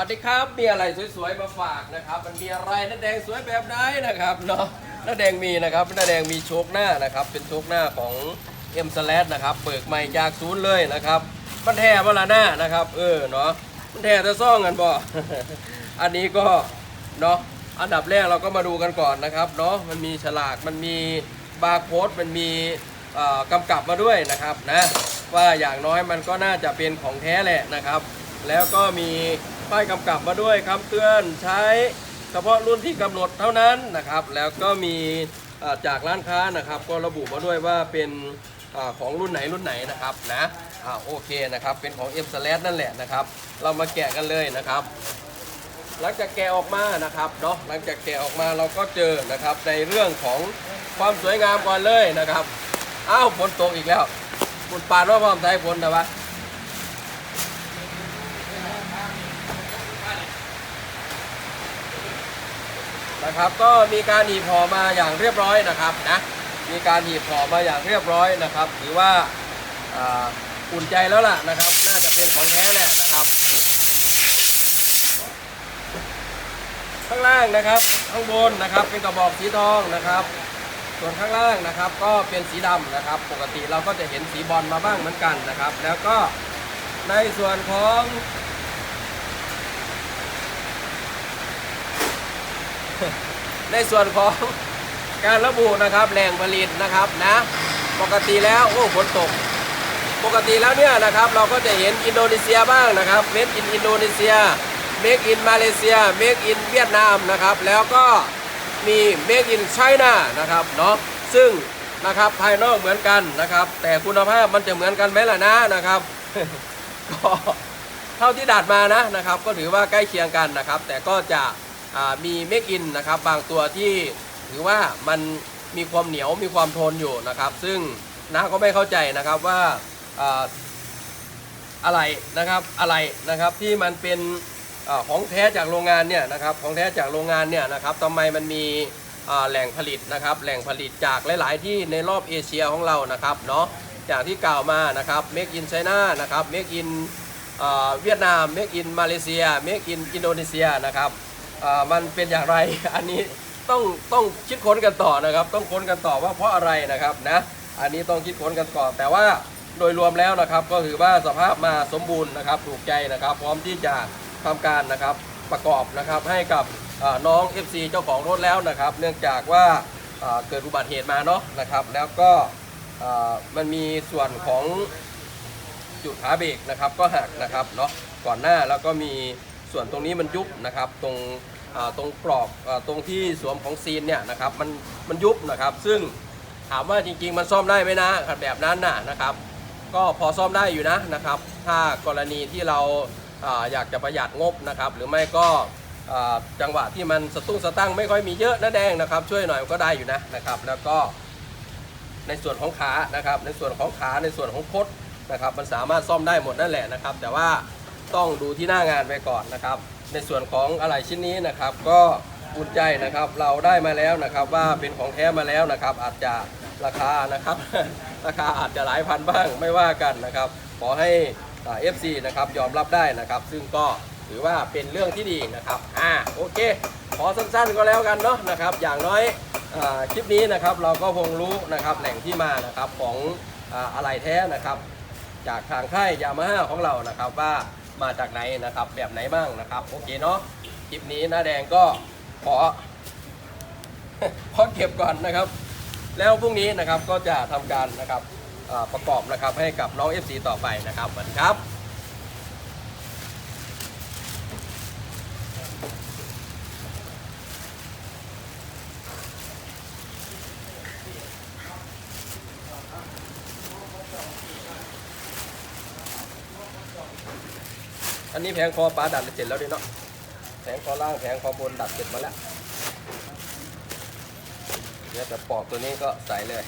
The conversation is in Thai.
วัสดีครับ มีอะไรสวยๆมาฝากนะครับ มันมีอะไรน้าแดงสวยแบบไหนนะครับเนาะน้าแดงมีนะครับน้าแดงมีโชคหน้านะครับ เป็นโชคหน้าของเอ็มสแลนะครับ เปิดใหม่จากศูนย์เลยนะครับมันแท้เวลาหน้านะครับ เออเนาะมันแท้จะซ่องกันบ่อันนี้ก็เนาะอันดับแรกเราก็มาดูกันก่อนนะครับเนาะมันมีฉลากมันมีบาร์โค้ดมันมีกำกับมาด้วยนะครับนะว่าอย่างน้อยมันก็น่าจะเป็นของแท้แหละนะครับ แล้วก็มี ป้ายกำกับมาด้วยคำเตือนใช้เฉพาะรุ่นที่กำหนดเท่านั้นนะครับ แล้วก็มีจากร้านค้านะครับ ก็ระบุมาด้วยว่าเป็นอของรุ่นไหนรุ่นไหนนะครับนะอ่าโอเคนะครับ เป็นของ M s l a s นั่นแหละนะครับ เรามาแกะกันเลยนะครับ หลังจากแกะออกมานะครับเนาะหลังจากแกะออกมาเราก็เจอนะครับในเรื่องของความสวยงามก่อนเลยนะครับอ้าวฝนตกอีกแล้วฝนปานว่าพร้อมไทยฝนนะวะ นะครับ ก็มีการหีบห่อมาอย่างเรียบร้อยนะครับนะมีการหีบห่อมาอย่างเรียบร้อยนะครับถือว่าอุ่นใจแล้วล่ะนะครับ น่าจะเป็นของแท้แหละนะครับ ข้างล่างนะครับข้างบนนะครับเป็นกระบอกสีทองนะครับ ส่วนข้างล่างนะครับก็เป็นสีดำนะครับ ปกติเราก็จะเห็นสีบอลมาบ้างเหมือนกันนะครับ แล้วก็ในส่วนของ ในส่วนของการระบุนะครับแหล่งผลิตนะครับนะปกติแล้วโอ้ฝนตก ปกติแล้วเนี่ยนะครับเราก็จะเห็นอินโดนีเซียบ้างนะครับเมดอินอินโดนีเซียเมกอินมาเลเซียเมกอินเวียดนามนะครับแล้วก็มีเมกอินไชน่านะครับเนาะซึ่งนะครับภายนอกเหมือนกันนะครับ แต่คุณภาพมันจะเหมือนกันไหมล่ะนะนะครับก็เท่าที่ดัดมานะนะครับ ก็ถือว่าใกล้เคียงกันนะครับ แต่ก็จะ มีเมกอินนะครับบางตัวที่ถือว่ามันมีความเหนียวมีความทนอยู่นะครับ ซึ่งนะก็ไม่เข้าใจนะครับว่าอะไรนะครับอะไรนะครับที่มันเป็นอของแท้จากโรงงานเนี่ยนะครับของแท้จากโรงงานเนี่ยนะครับทำไมมันมีแหล่งผลิตนะครับ แหล่งผลิตจากหลาย ๆ ที่ในรอบเอเชียของเรานะครับเนาะอย่างที่กล่าวมานะครับ Make in China นะครับ Make in อ่าเวียดนาม Make in มาเลเซีย Make in อินโดนีเซียนะครับ มันเป็นอย่างไร อันนี้ต้องต้องคิดค้นกันต่อนะครับ ต้องค้นกันต่อว่าเพราะอะไรนะครับนะอันนี้ต้องคิดค้นกันต่อแต่ว่าโดยรวมแล้วนะครับ ก็ถือว่าสภาพมาสมบูรณ์นะครับถูกใจนะครับ พร้อมที่จะทำการนะครับประกอบนะครับให้กับน้อง FC เจ้าของรถแล้วนะครับ เนื่องจากว่าเกิดอุบัติเหตุมาเนาะนะครับ แล้วก็มันมีส่วนของจุดขาเบรกนะครับก็หักนะครับเนาะก่อนหน้าแล้วก็มี ส่วนตรงนี้มันยุบนะครับตรงตรงปลอกตรงที่สวมของซีนเนี่ยนะครับมันมันยุบนะครับ ซึ่งถามว่าจริง ๆ มันซ่อมได้ไหมนะแบบนั้นน่ะนะครับ ก็พอซ่อมได้อยู่นะนะครับ ถ้ากรณีที่เราอยากจะประหยัดงบนะครับ หรือไม่ก็จังหวะที่มันสตุ้งสตั้งไม่ค่อยมีเยอะนะแดงนะครับ ช่วยหน่อยก็ได้อยู่นะนะครับ แล้วก็ในส่วนของขานะครับ ในส่วนของขาในส่วนของคดนะครับ มันสามารถซ่อมได้หมดนั่นแหละนะครับ แต่ว่า ต้องดูที่หน้างานไปก่อนนะครับ ในส่วนของอะไหล่ชิ้นนี้นะครับ ก็อุ่นใจนะครับเราได้มาแล้วนะครับว่าเป็นของแท้มาแล้วนะครับ อาจจะราคานะครับ ราคาอาจจะหลายพันบ้างไม่ว่ากันนะครับ ขอให้เอฟซีนะครับยอมรับได้นะครับ ซึ่งก็ถือว่าเป็นเรื่องที่ดีนะครับอ่าโอเค ขอสั้นๆก็แล้วกันเนาะนะครับ อย่างน้อยอคลิปนี้นะครับเราก็คงรู้นะครับแหล่งที่มานะครับของอ่าอะไหล่แท้นะครับ จากทางค่ายยามาฮ่าของเรานะครับว่า มาจากไหนนะครับ แบบไหนบ้างนะครับ โอเคเนาะคลิปนี้หน้าแดงก็ขอขอเก็บก่อนนะครับ แล้วพรุ่งนี้นะครับก็จะทำการนะครับประกอบนะครับให้กับน้อง FC ต่อไปนะครับสวัสดีครับ อันนี้แผงคอปลาดัดเสร็จแล้วดิเนาะแผงคอล่างแผงคอบนดัดเสร็จมาแล้วเดี๋ยวจะปอกตัวนี้ก็ใส่เลย